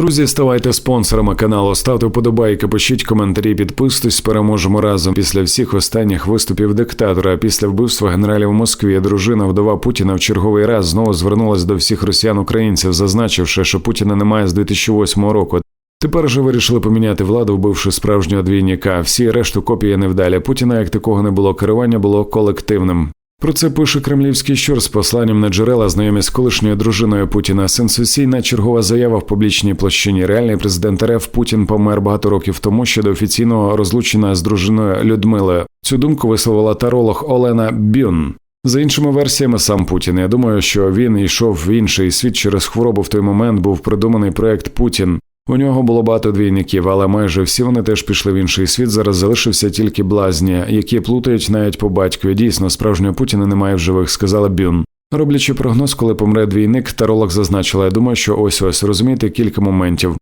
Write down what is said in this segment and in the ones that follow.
Друзі, ставайте спонсорами каналу, ставте вподобайки, пишіть коментарі, підписуйтесь, переможемо разом. Після всіх останніх виступів диктатора, після вбивства генералів у Москві, дружина вдова Путіна в черговий раз знову звернулась до всіх росіян-українців, зазначивши, що Путіна немає з 2008 року. Тепер же вирішили поміняти владу, вбивши справжнього двійника. Всі решту копії невдалі. Путіна, як такого не було, керування було колективним. Про це пише кремлівський щур з посланням на джерела, знайомі з колишньою дружиною Путіна. Сенсаційна чергова заява в публічній площині. Реальний президент РФ Путін помер багато років тому, щодо офіційного розлучення з дружиною Людмилою. Цю думку висловила таролог Олена Бюн. За іншими версіями, сам Путін. Я думаю, що він йшов в інший світ через хворобу. В той момент був придуманий проект Путін. У нього було багато двійників, але майже всі вони теж пішли в інший світ. Зараз залишився тільки блазні, які плутають навіть по батькові. Дійсно, справжнього Путіна немає в живих, сказала Бюн. Роблячи прогноз, коли помре двійник, таролог зазначила. Я думаю, що ось ось розумієте кілька моментів.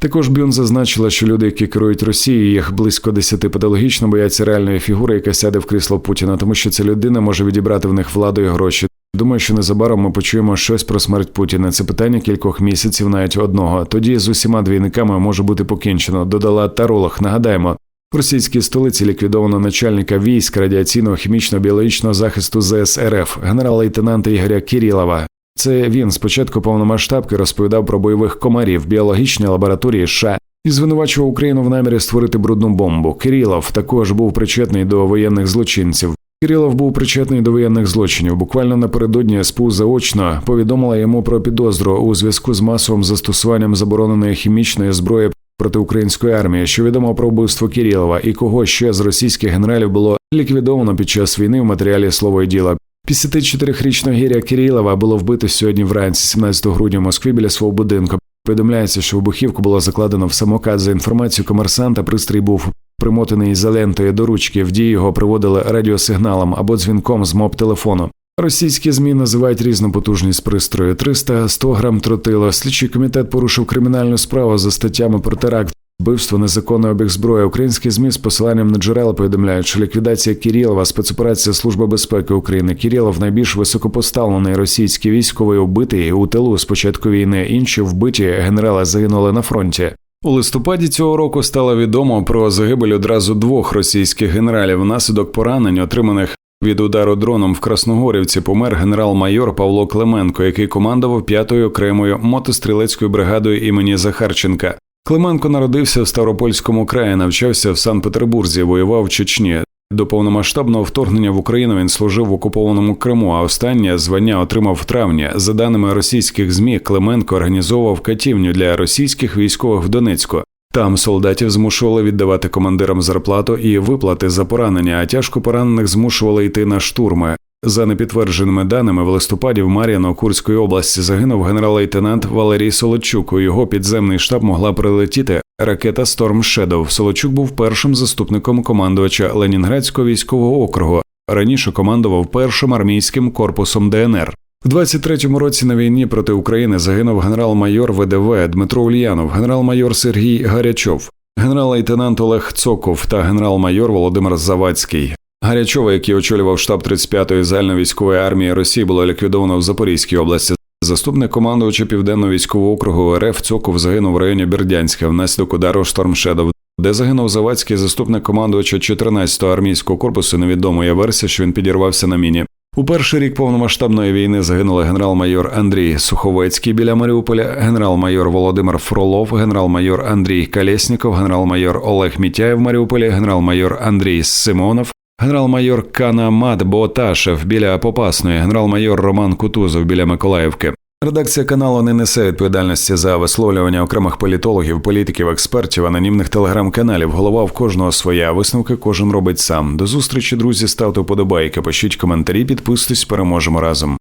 Також Бюн зазначила, що люди, які керують Росією, їх близько десяти патологічно бояться реальної фігури, яка сяде в крісло Путіна, тому що ця людина може відібрати в них владу і гроші. Думаю, що незабаром ми почуємо щось про смерть Путіна. Це питання кількох місяців, навіть одного. Тоді з усіма двійниками може бути покінчено. Додала таролог. Нагадаємо, в російській столиці ліквідовано начальника військ радіаційного хімічно-біологічного захисту ЗСРФ, генерал-лейтенанта Ігоря Кірілова. Це він спочатку повномасштабки розповідав про бойових комарів біологічній лабораторії США і звинувачував Україну в намірі створити брудну бомбу. Кирилов також був причетний до воєнних злочинців. Кирилов був причетний до воєнних злочинів. Буквально напередодні СПУ заочно повідомила йому про підозру у зв'язку з масовим застосуванням забороненої хімічної зброї проти української армії, що відомо про вбивство Кирилова і кого ще з російських генералів було ліквідовано під час війни в матеріалі слово і діла. 54-річного Гіря Кирилова було вбито сьогодні вранці, 17 грудня в Москві біля свого будинку. Повідомляється, що вибухівку було закладено в самокат. За інформацією комерсанта, пристрій був примотаний ізолентою до ручки. В дії його приводили радіосигналом або дзвінком з моб телефону. Російські змі називають різну потужність пристрою 300-100 грам тротила. Слідчий комітет порушив кримінальну справу за статтями про теракт. Вбивство незаконний обіг зброї. Українські змі з посиланням на джерела повідомляють, що ліквідація Кірєлова, спецоперація Служби безпеки України. Кірєлов найбільш високопоставлений російський військовий убитий у тилу з початку війни. Інші вбиті генерали загинули на фронті. У листопаді цього року стало відомо про загибель одразу двох російських генералів внаслідок поранень, отриманих від удару дроном в Красногорівці. Помер генерал-майор Павло Клименко, який командував п'ятою окремою мотострілецькою бригадою імені Захарченка. Клименко народився в Ставропольському краї, навчався в Санкт-Петербурзі, воював в Чечні. До повномасштабного вторгнення в Україну він служив в окупованому Криму. А останнє звання отримав в травні. За даними російських змі, Клименко організовував катівню для російських військових в Донецьку. Там солдатів змушували віддавати командирам зарплату і виплати за поранення, а тяжко поранених змушували йти на штурми. За непідтвердженими даними, в листопаді в Мар'яно Курської області загинув генерал-лейтенант Валерій Солодчук. У його підземний штаб могла прилетіти ракета Storm Shadow. Солодчук був першим заступником командувача Ленінградського військового округу. Раніше командував першим армійським корпусом ДНР. В 23-му році на війні проти України загинув генерал-майор ВДВ Дмитро Ульянов, генерал-майор Сергій Гарячов, генерал-лейтенант Олег Цоков та генерал-майор Володимир Завадський. Гарячова, який очолював штаб 35-ї загальновійськової армії Росії, було ліквідовано в Запорізькій області. Заступник командувача південного військового округу РФ Цоков загинув в районі Бердянська внаслідок удару Штормшедов, де загинув Завадський заступник командувача 14-го армійського корпусу. Невідомо є версія, що він підірвався на міні. У перший рік повномасштабної війни загинули генерал-майор Андрій Суховецький біля Маріуполя, генерал-майор Володимир Фролов, генерал-майор Андрій Калєсніков, генерал-майор Олег Мітяєв Маріуполі, генерал-майор Андрій Симонов, генерал-майор Канамат Боташев біля Попасної, генерал-майор Роман Кутузов біля Миколаївки. Редакція каналу не несе відповідальності за висловлювання окремих політологів, політиків, експертів, анонімних телеграм-каналів. Голова в кожного своя. Висновки кожен робить сам. До зустрічі, друзі. Ставте вподобайки, пишіть коментарі, підписуйтесь, переможемо разом.